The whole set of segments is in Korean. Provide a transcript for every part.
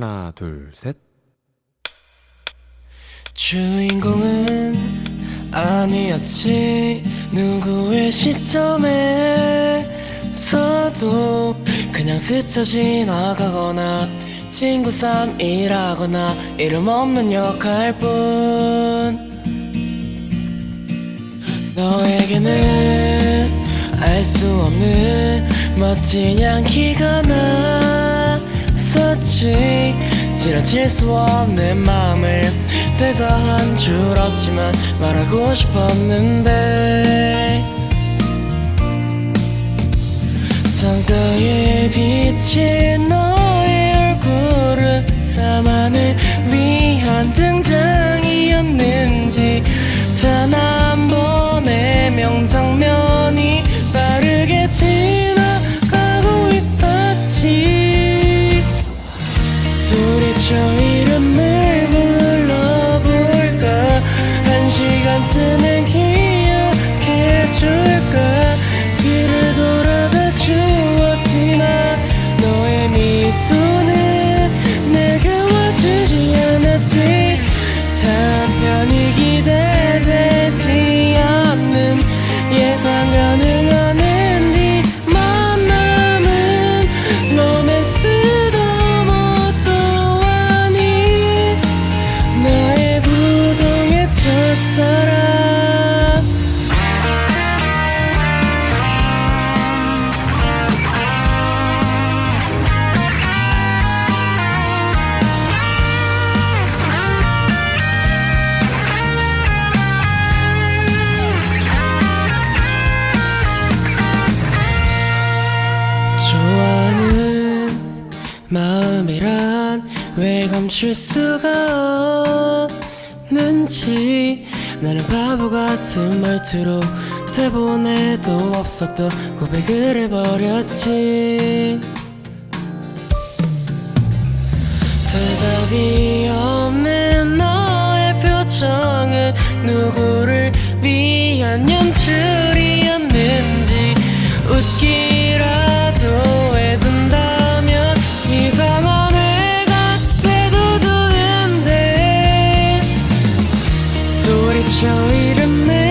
하나, 둘, 셋. 주인공은 아니었지. 누구의 시점에서도 그냥 스쳐 지나가거나 친구 쌈이라거나 이름 없는 역할 뿐. 너에게는 알 수 없는 멋진 향기가 났었지. 지나칠 수 없는 마음을 대사 한 줄 없지만 말하고 싶었는데. 창가에 비친 너의 얼굴은 나만을 위한 등장이었는지 왜 감출 수가 없는지. 나는 바보 같은 말투로 대본에도 없었던 고백을 해버렸지. 대답이 소리쳐 이름을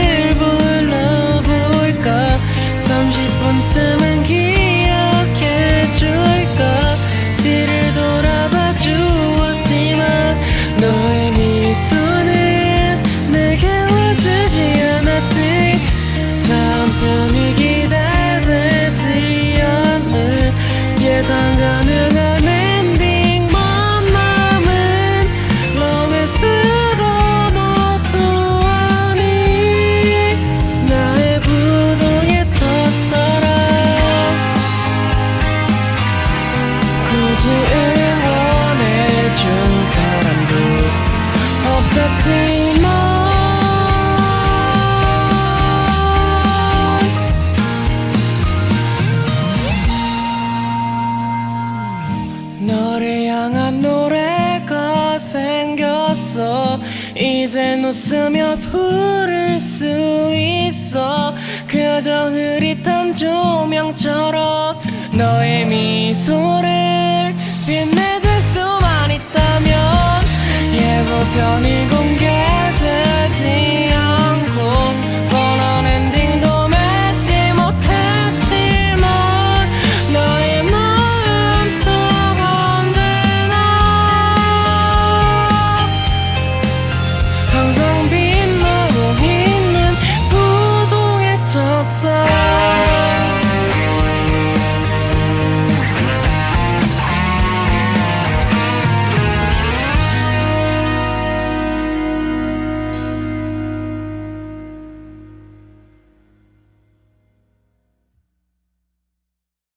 너를 향한 노래가 생겼어. 이젠 웃으며 부를 수 있어. 그저 흐릿한 조명처럼 너의 미소를